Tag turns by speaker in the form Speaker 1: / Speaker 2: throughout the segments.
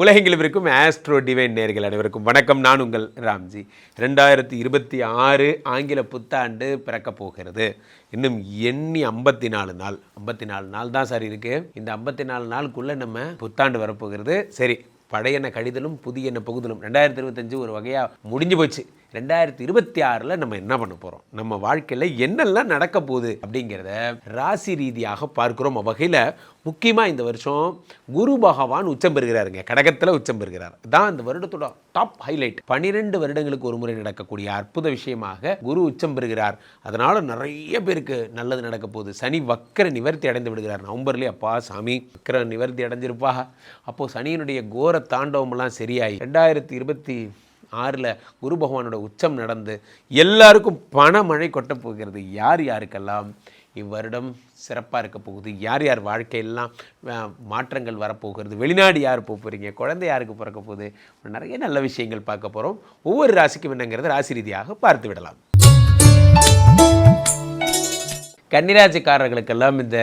Speaker 1: உலகெங்கிலும் இருக்கும் astro divine நேர்கள் அனைவருக்கும் வணக்கம். நான் உங்கள் ராம்ஜி. ரெண்டாயிரத்தி இருபத்தி ஆறு ஆங்கில புத்தாண்டு பிறக்கப் போகிறது. இன்னும் எண்ணி ஐம்பத்தி நாலு நாள். ஐம்பத்தி நாலு நாள் தான் சார் இருக்குது இந்த ஐம்பத்தி நாலு நாளுக்குள்ளே நம்ம புத்தாண்டு வரப்போகிறது. சரி பழையன கடிதலும் புதியன புகுதலும். ரெண்டாயிரத்தி இருபத்தஞ்சு ஒரு வகையாக முடிஞ்சு போச்சு. ரெண்டாயிரத்தி இருபத்தி ஆறில் நம்ம என்ன பண்ண போகிறோம் நம்ம வாழ்க்கையில் என்னெல்லாம் நடக்க போகுது அப்படிங்கிறத ராசி ரீதியாக பார்க்குறோம். வகையில் முக்கியமாக இந்த வருஷம் குரு பகவான் உச்சம் பெறுகிறாருங்க. கடகத்தில் உச்சம் பெறுகிறார். தான் இந்த வருடத்தோட டாப் ஹைலைட் பனிரெண்டு வருடங்களுக்கு ஒரு முறை நடக்கக்கூடிய அற்புத விஷயமாக குரு உச்சம் பெறுகிறார். அதனால் நிறைய பேருக்கு நல்லது நடக்க போகுது. சனி வக்கர நிவர்த்தி அடைந்து விடுகிறார். நவம்பர்லேயே அப்பா சாமி வக்கர நிவர்த்தி அடைஞ்சிருப்பா. அப்போது சனியினுடைய கோர தாண்டவமெல்லாம் சரியாயி ரெண்டாயிரத்தி இருபத்தி ஆறில் குரு பகவானோட உச்சம் நடந்து எல்லாருக்கும் பணமழை கொட்டப் போகிறது. யார் யாருக்கெல்லாம்? இவ்வருடம் சிறப்பாக இருக்க போகுது. யார் யார் வாழ்க்கையெல்லாம் மாற்றங்கள் வரப்போகிறது வெளிநாடு யார் போக போகிறீங்க குழந்தை யாருக்கு பிறக்க போகுது? நிறைய நல்ல விஷயங்கள் பார்க்க போகிறோம் ஒவ்வொரு ராசிக்கும் என்னங்கிறது ராசி ரீதியாக பார்த்து விடலாம். கன்னிராசிக்காரர்களுக்கெல்லாம் இந்த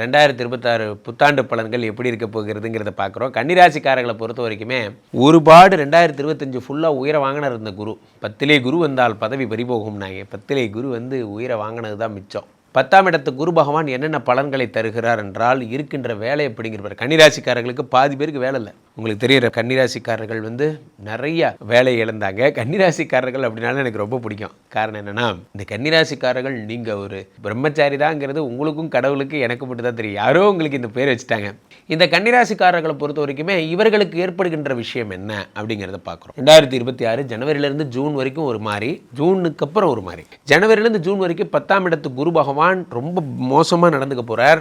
Speaker 1: ரெண்டாயிரத்தி இருபத்தாறு புத்தாண்டு பலன்கள் எப்படி இருக்க போகிறதுங்கிறத பார்க்குறோம். கன்னிராசிக்காரர்களை பொறுத்த வரைக்குமே ஒருபாடு ரெண்டாயிரத்தி இருபத்தஞ்சு ஃபுல்லாக உயிரை வாங்கினார் இருந்த குரு. பத்திலே குரு வந்தால் பதவி பறிபோகும்னாங்க. பத்திலே குரு வந்து உயிரை வாங்கினது தான் மிச்சம். பத்தாம் இடத்து குரு பகவான் என்னென்ன பலன்களை தருகிறார் என்றால் இருக்கின்ற வேலை அப்படிங்கிறவர் கன்னிராசிக்காரர்களுக்கு பாதி பேருக்கு வேலை இல்லை. உங்களுக்கு தெரியுற கன்னிராசிக்காரர்கள் வந்து நிறைய வேலையை இழந்தாங்க. கன்னிராசிக்காரர்கள் அப்படின்னாலும் எனக்கு ரொம்ப பிடிக்கும். காரணம் என்னன்னா இந்த கன்னிராசிக்காரர்கள் நீங்கள் ஒரு பிரம்மச்சாரி தாங்கிறது உங்களுக்கும் கடவுளுக்கு எனக்கு மட்டும் தான் தெரியும். யாரோ உங்களுக்கு இந்த பேர் வச்சுட்டாங்க. இந்த கன்னிராசிக்காரர்களை பொறுத்த வரைக்குமே இவர்களுக்கு ஏற்படுகின்ற விஷயம் என்ன அப்படிங்கிறத பார்க்குறோம். ரெண்டாயிரத்தி இருபத்தி ஆறு ஜனவரியிலேருந்து ஜூன் வரைக்கும் ஒரு மாதிரி ஜூனுக்கு அப்புறம் ஒரு மாதிரி ஜனவரியிலேருந்து ஜூன் வரைக்கும் பத்தாம் இடத்து குரு பகவான் ரொம்ப மோசமாக நடந்துக்க போகிறார்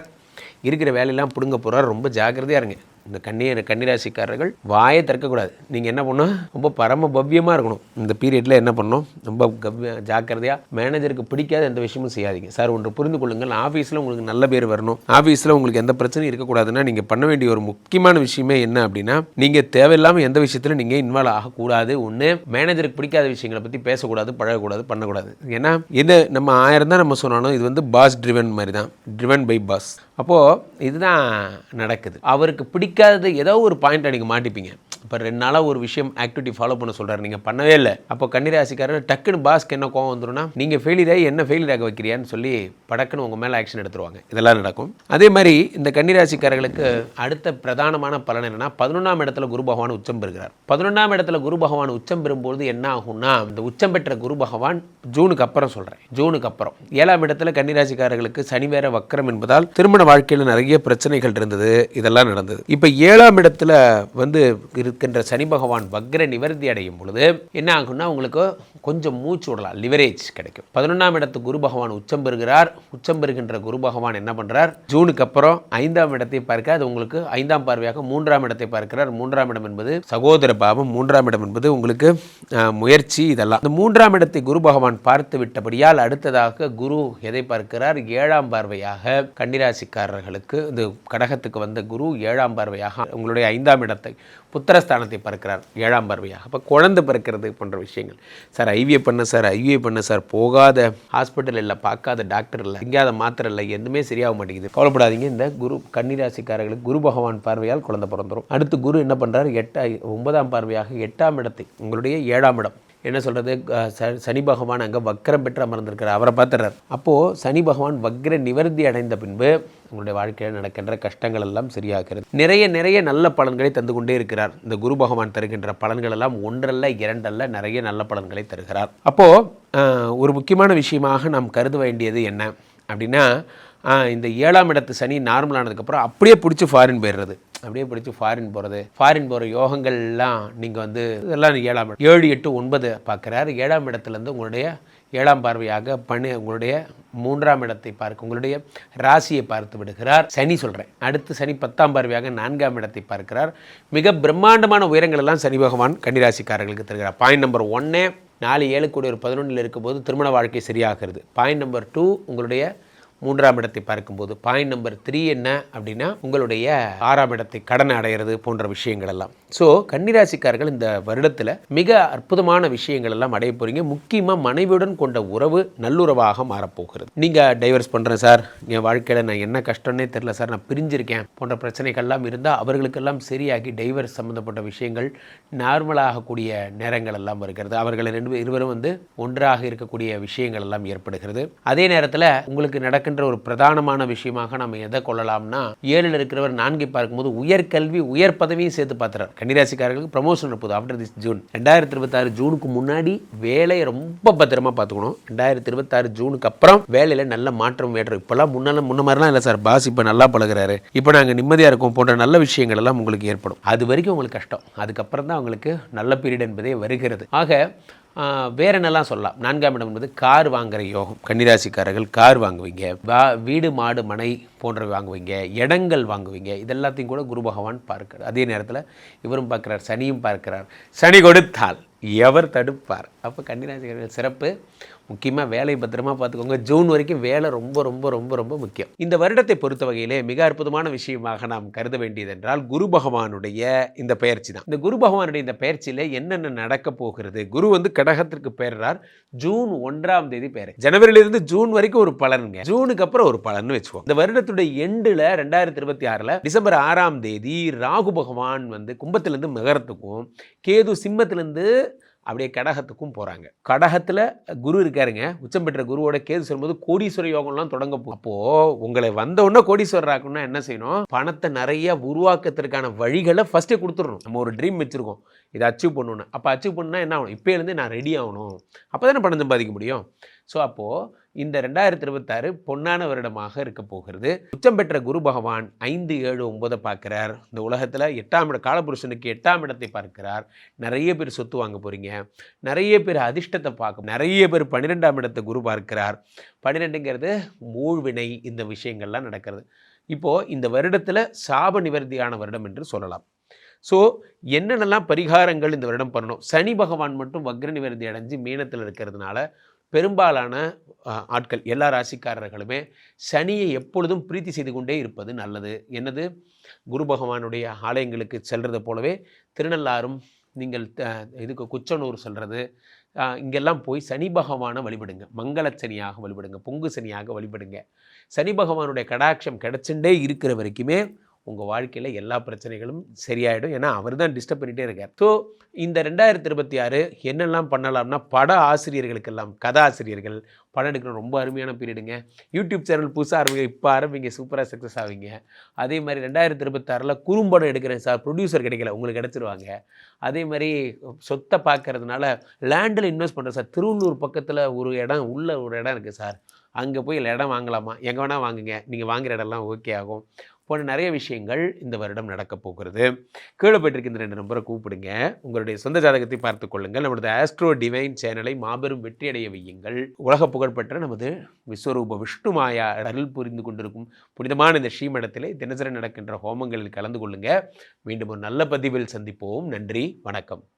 Speaker 1: இருக்கிற வேலையெல்லாம் பிடுங்க போகிறார் ரொம்ப ஜாக்கிரதையாக இருங்க. இந்த கன்னி கன்னிராசிக்காரர்கள் வாயை திறக்கக்கூடாது. நீங்கள் என்ன பண்ணணும்? ரொம்ப பரம பவ்யமாக இருக்கணும். இந்த பீரியடில் என்ன பண்ணணும்? ரொம்ப கவ்ய ஜாக்கிரதையாக மேனேஜருக்கு பிடிக்காத எந்த விஷயமும் செய்யாதீங்க. சார் ஒன்று புரிந்து கொள்ளுங்கள். ஆஃபீஸில் உங்களுக்கு நல்ல பேர் வரணும். ஆஃபீஸில் உங்களுக்கு எந்த பிரச்சனையும் இருக்கக்கூடாதுன்னா நீங்கள் பண்ண வேண்டிய ஒரு முக்கியமான விஷயமே என்ன அப்படின்னா நீங்கள் தேவையில்லாமல் எந்த விஷயத்தில் நீங்கள் இன்வால்வ் ஆகக்கூடாது. ஒன்று மேனேஜருக்கு பிடிக்காத விஷயங்களை பற்றி பேசக்கூடாது பழகக்கூடாது பண்ணக்கூடாது. ஏன்னா இது நம்ம ஆயிரம் தான் நம்ம சொன்னாலும் இது வந்து பாஸ் ட்ரிவன் மாதிரி தான் ட்ரிவன் பை பாஸ் அப்போது இதுதான் நடக்குது. அவருக்கு பிடிக்க பிடிக்காதது ஏதோ ஒரு பாயிண்ட் நீங்கள் மாட்டிப்பீங்க. இப்போ ரெண்டு நாளாக ஒரு விஷயம் ஆக்டிவிட்டி ஃபாலோ பண்ண சொல்கிறாரு நீங்கள் பண்ணவே இல்லை. அப்போ கன்னிராசிக்காரர் டக்குன்னு பாஸ்க்கு என்ன கோவம் வந்துடும்னா நீங்கள் ஃபெயிலியர் ஆகி என்ன ஃபெயிலியர் ஆக வைக்கிறியான்னு சொல்லி படக்குன்னு உங்கள் மேலே ஆக்ஷன் எடுத்துருவாங்க. இதெல்லாம் நடக்கும். அதே மாதிரி இந்த கன்னிராசிக்காரர்களுக்கு அடுத்த பிரதானமான பலன் என்னென்னா பதினொன்றாம் இடத்துல குரு பகவான் உச்சம் பெறுகிறார். பதினொன்றாம் இடத்துல குரு பகவான் உச்சம் பெறும்போது என்ன ஆகும்னா இந்த உச்சம் பெற்ற குரு பகவான் ஜூனுக்கு அப்புறம் சொல்கிறேன் ஜூனுக்கு அப்புறம். ஏழாம் இடத்துல கன்னிராசிக்காரர்களுக்கு சனி வேற வக்கரம் என்பதால் திருமண வாழ்க்கையில் நிறைய பிரச்சனைகள் இருந்தது. இதெல்லாம் நடந்தது. இப்போ ஏழாம் இடத்துல வந்து இருக்கின்ற சனி பகவான் வக்ர நிவர்த்தி அடையும் பொழுது என்ன ஆகும்னா உங்களுக்கு கொஞ்சம் மூச்சு விடலாம். லிவரேஜ் கிடைக்கும். பதினொன்றாம் இடத்து குரு பகவான் உச்சம் பெறுகிறார். உச்சம் பெறுகின்ற குரு பகவான் என்ன பண்ணுறார் ஜூனுக்கு அப்புறம் ஐந்தாம் இடத்தை பார்க்க அது உங்களுக்கு ஐந்தாம் பார்வையாக மூன்றாம் இடத்தை பார்க்கிறார். மூன்றாம் இடம் என்பது சகோதர பாவம். மூன்றாம் இடம் என்பது உங்களுக்கு முயற்சி இதெல்லாம். இந்த மூன்றாம் இடத்தை குரு பகவான் பார்த்து விட்டபடியால் அடுத்ததாக குரு எதை பார்க்கிறார்? ஏழாம் பார்வையாக கன்னிராசிக்காரர்களுக்கு இந்த கடகத்துக்கு வந்த குரு ஏழாம் பார்வையாக உங்களுடைய ஐந்தாம் இடத்தை புத்திரஸ்தானத்தை பார்க்கிறார். ஏழாம் பார்வையாக. அப்போ குழந்தை பிறக்கிறது போன்ற விஷயங்கள். சார் ஐவிஏ பண்ண சார் ஐவிஏ பண்ண சார். போகாத ஹாஸ்பிட்டல் இல்லை பார்க்காத டாக்டர் இல்லை எங்கேயாத மாத்திரை இல்லை எதுவுமே சரியாக மாட்டேங்குது. கவலைப்படாதீங்க இந்த குரு கன்னிராசிக்காரர்களுக்கு குரு பகவான் பார்வையால் குழந்தை பிறந்துரும். அடுத்து குரு என்ன பண்ணுறாரு எட்டா ஒன்பதாம் பார்வையாக எட்டாம் இடத்தை உங்களுடைய ஏழாம் இடம். என்ன சொல்கிறது சனி பகவான் அங்கே வக்கரம் பெற்று அமர்ந்திருக்கிறார் அவரை பார்த்துறார் அப்போது சனி பகவான் வக்ர நிவர்த்தி அடைந்த பின்பு உங்களுடைய வாழ்க்கையில் நடக்கின்ற கஷ்டங்கள் எல்லாம் சரியாகிறது. நிறைய நிறைய நல்ல பலன்களை தந்து கொண்டே இருக்கிறார். இந்த குரு பகவான் தருகின்ற பலன்கள் எல்லாம் ஒன்றல்ல இரண்டல்ல நிறைய நல்ல பலன்களை தருகிறார். அப்போது ஒரு முக்கியமான விஷயமாக நாம் கருத வேண்டியது என்ன அப்படின்னா இந்த ஏழாம் இடத்து சனி நார்மல் ஆனதுக்கப்புறம் அப்படியே பிடிச்சி ஃபாரின் போயிடுறது. அப்படியே பிடிச்சி ஃபாரின் போகிறது ஃபாரின் போகிற யோகங்கள்லாம் நீங்கள் வந்து இதெல்லாம் ஏழாம் இடம். ஏழு எட்டு ஒன்பது பார்க்குறாரு ஏழாம் இடத்துலேருந்து உங்களுடைய ஏழாம் பார்வையாக பணி உங்களுடைய மூன்றாம் இடத்தை பார்க்க உங்களுடைய ராசியை பார்த்து விடுகிறார். சனி சொல்கிறேன் அடுத்து சனி பத்தாம் பார்வையாக நான்காம் இடத்தை பார்க்கிறார். மிக பிரம்மாண்டமான உயரங்கள் எல்லாம் சனி பகவான் கன்னிராசிக்காரர்களுக்கு தருகிறார். பாயிண்ட் நம்பர் ஒன்னே நாலு ஏழு கோடி ஒரு பதினொன்றில் இருக்கும்போது திருமண வாழ்க்கை சரியாகிறது. பாயிண்ட் நம்பர் டூ உங்களுடைய மூன்றாம் இடத்தை பார்க்கும்போது பாயிண்ட் நம்பர் த்ரீ என்ன அப்படின்னா உங்களுடைய ஆறாம் இடத்தை கடன் அடைகிறது போன்ற விஷயங்கள் எல்லாம். ஸோ கன்னிராசிக்காரர்கள் இந்த வருடத்தில் மிக அற்புதமான விஷயங்கள் எல்லாம் அடைய போறீங்க. முக்கியமாக மனைவியுடன் கொண்ட உறவு நல்லுறவாக மாறப்போகிறது. நீங்கள் டைவர்ஸ் பண்ணுறேன் சார். என் வாழ்க்கையில் நான் என்ன கஷ்டம்னே தெரில சார். நான் பிரிஞ்சிருக்கேன் போன்ற பிரச்சனைகள்லாம் இருந்தால் அவர்களுக்கெல்லாம் சரியாகி டைவர்ஸ் சம்மந்தப்பட்ட விஷயங்கள் நார்மலாகக்கூடிய நேரங்கள் எல்லாம் வருகிறது. அவர்கள் ரெண்டு இருவரும் வந்து ஒன்றாக இருக்கக்கூடிய விஷயங்கள் எல்லாம் ஏற்படுகிறது. அதே நேரத்தில் உங்களுக்கு நடக்கின்ற ஒரு பிரதானமான விஷயமாக நம்ம எதை கொள்ளலாம்னா ஏழில் இருக்கிறவர் நான்கை பார்க்கும்போது உயர்கல்வி உயர் பதவியும் சேர்த்து பார்த்துறார். கன்னிராசிக்காரர்களுக்கு ப்ரமோஷன் இருப்பது ஆஃப்டர் திஸ் ஜூன் ரெண்டாயிரத்தி இருபத்தாறு ஜூனுக்கு முன்னாடி வேலையை ரொம்ப பத்திரமா பார்த்துக்கணும். ரெண்டாயிரத்தி இருபத்தாறு ஜூனுக்கு அப்புறம் வேலையில் நல்ல மாற்றம் வேற்றம். இப்போல்லாம் முன்னால முன்ன மாதிரிலாம் இல்லை சார். பாஸ் இப்போ நல்லா பழகுறாரு. இப்போ நாங்கள் நிம்மதியாக இருக்கோம் போன்ற நல்ல விஷயங்கள் எல்லாம் உங்களுக்கு ஏற்படும். அது வரைக்கும் உங்களுக்கு கஷ்டம். அதுக்கப்புறம் தான் உங்களுக்கு நல்ல பீரியட் என்பதே வருகிறது. ஆக வேற என்னெல்லாம் சொல்லலாம். நான்காம் இடம் என்பது கார் வாங்குற யோகம். கன்னிராசிக்காரர்கள் கார் வாங்குவீங்க. வா- வீடு மாடு மனை போன்றவை வாங்குவீங்க. இடங்கள் வாங்குவீங்க. இதெல்லாத்தையும் கூட குரு பகவான் பார்க்கிறார். அதே நேரத்தில் இவரும் பார்க்குறார் சனியும் பார்க்கிறார். சனி கொடுத்தால். எவர் தடுப்பார். அப்போ கன்னிராசிக்காரர்கள் சிறப்பு. முக்கியமாக வேலையை பத்திரமா பார்த்துக்கோங்க. ஜூன் வரைக்கும் வேலை ரொம்ப ரொம்ப ரொம்ப ரொம்ப முக்கியம். இந்த வருடத்தை பொறுத்த வகையிலே மிக அற்புதமான விஷயமாக நாம் கருத வேண்டியது என்றால் குரு பகவானுடைய இந்த பயிற்சி தான். இந்த குரு பகவானுடைய இந்த பயிற்சியில் என்னென்ன நடக்க போகிறது? குரு வந்து கடகத்திற்கு பெயர்றார். ஜூன் ஒன்றாம் தேதி பேர் ஜனவரியிலிருந்து ஜூன் வரைக்கும் ஒரு பலனுங்க. ஜூனுக்கு அப்புறம் ஒரு பலன் வச்சுக்கோம் இந்த வருடத்துடைய எண்டில் ரெண்டாயிரத்தி இருபத்தி ஆறில் டிசம்பர் ஆறாம் தேதி ராகு பகவான் வந்து கும்பத்திலேருந்து மகரத்துக்கும் கேது சிம்மத்திலேருந்து அப்படியே கடகத்துக்கும் போகிறாங்க கடகத்தில் குரு இருக்காருங்க. உச்சம் பெற்ற குருவோட கேது சொல்லும்போது கோடீஸ்வர யோகம்லாம் தொடங்க போ அப்போது உங்களை வந்த உடனே கோடீஸ்வரர் ஆக்கணும்னா என்ன செய்யணும்? பணத்தை நிறைய உருவாக்கத்திற்கான வழிகளை ஃபஸ்ட்டே கொடுத்துடணும். நம்ம ஒரு ட்ரீம் வச்சுருக்கோம். இதை அச்சீவ் பண்ணணும் அப்போ அச்சீவ் பண்ணால் என்ன ஆகணும்? இப்போலேருந்து நான் ரெடி ஆகணும். அப்போ தானே பணம் சம்பாதிக்க முடியும்? ஸோ அப்போது இந்த ரெண்டாயிரத்தி இருபத்தாறு பொன்னான வருடமாக இருக்க போகிறது. உச்சம் பெற்ற குரு பகவான் ஐந்து ஏழு ஒன்பதை பார்க்கிறார். இந்த உலகத்தில் எட்டாம் இட காலபுருஷனுக்கு எட்டாம் இடத்தை பார்க்கிறார். நிறைய பேர் சொத்து வாங்க போகிறீங்க நிறைய பேர் அதிர்ஷ்டத்தை பார்க்க நிறைய பேர் பன்னிரெண்டாம் இடத்தை குரு பார்க்கிறார். பன்னிரெண்டுங்கிறது மூழ்வினை இந்த விஷயங்கள்லாம் நடக்கிறது. இப்போது இந்த வருடத்தில் சாப நிவர்த்தியான வருடம் என்று சொல்லலாம். ஸோ என்னென்னலாம் பரிகாரங்கள் இந்த வருடம் பண்ணணும்? சனி பகவான் மட்டும் வக்ர நிவர்த்தி அடைஞ்சு மீனத்தில் இருக்கிறதுனால பெரும்பாலான ஆட்கள் எல்லா ராசிக்காரர்களுமே சனியை எப்பொழுதும் பிரீத்தி செய்து கொண்டே இருப்பது நல்லது. என்னது? குரு பகவானுடைய ஆலயங்களுக்கு செல்கிறது போலவே திருநள்ளாறும் நீங்கள் இதுக்கு குச்சனூர் செல்கிறது இங்கெல்லாம் போய் சனி பகவானை வழிபடுங்க. மங்கள சனியாக வழிபடுங்க. பொங்கு சனியாக வழிபடுங்க. சனி பகவானுடைய கடாட்சம் கிடைச்சுட்டே இருக்கிற வரைக்குமே உங்கள் வாழ்க்கையில் எல்லா பிரச்சனைகளும் சரியாயிடும். ஏன்னா அவர் தான் டிஸ்டர்ப் பண்ணிகிட்டே இருக்கார். ஸோ இந்த ரெண்டாயிரத்தி இருபத்தி ஆறு என்னெல்லாம் பண்ணலாம்னா பட ஆசிரியர்களுக்கெல்லாம் கதாசிரியர்கள் படம் எடுக்கிற ரொம்ப அருமையான பீரியடுங்க. யூடியூப் சேனல் புதுசாக ஆரம்பிங்க இப்போ ஆரம்பிங்க சூப்பராக சக்ஸஸ் ஆவீங்க. அதே மாதிரி ரெண்டாயிரத்தி இருபத்தாறில் குறும்படம் எடுக்கிறேன் சார் ப்ரொடியூசர் கிடைக்கல உங்களுக்கு கிடச்சிருவாங்க. அதே மாதிரி சொத்தை பார்க்கறதுனால லேண்டில் இன்வெஸ்ட் பண்ணுறேன் சார் திருவள்ளூர் பக்கத்தில் ஒரு இடம் உள்ள ஒரு இடம் இருக்குது சார். அங்கே போய் இடம் வாங்கலாமா? எங்கே வேணால் வாங்குங்க. நீங்கள் வாங்குகிற இடம்லாம் ஓகே ஆகும். போன்ற நிறைய விஷயங்கள் இந்த வருடம் நடக்கப் போகிறது. கீழே போயிட்டு இந்த ரெண்டு நம்பரை கூப்பிடுங்க. உங்களுடைய சொந்த ஜாதகத்தை பார்த்து கொள்ளுங்கள். நமது ஆஸ்ட்ரோ டிவைன் சேனலை மாபெரும் வெற்றியடைய வையுங்கள். உலக புகழ்பெற்ற நமது விஸ்வரூப விஷ்ணுமாயா அருள் புரிந்து கொண்டிருக்கும் புனிதமான இந்த ஸ்ரீமடத்திலே தினசரி நடக்கின்ற ஹோமங்களில் கலந்து கொள்ளுங்க. மீண்டும் ஒரு நல்ல பதிவில் சந்திப்போம். நன்றி. வணக்கம்.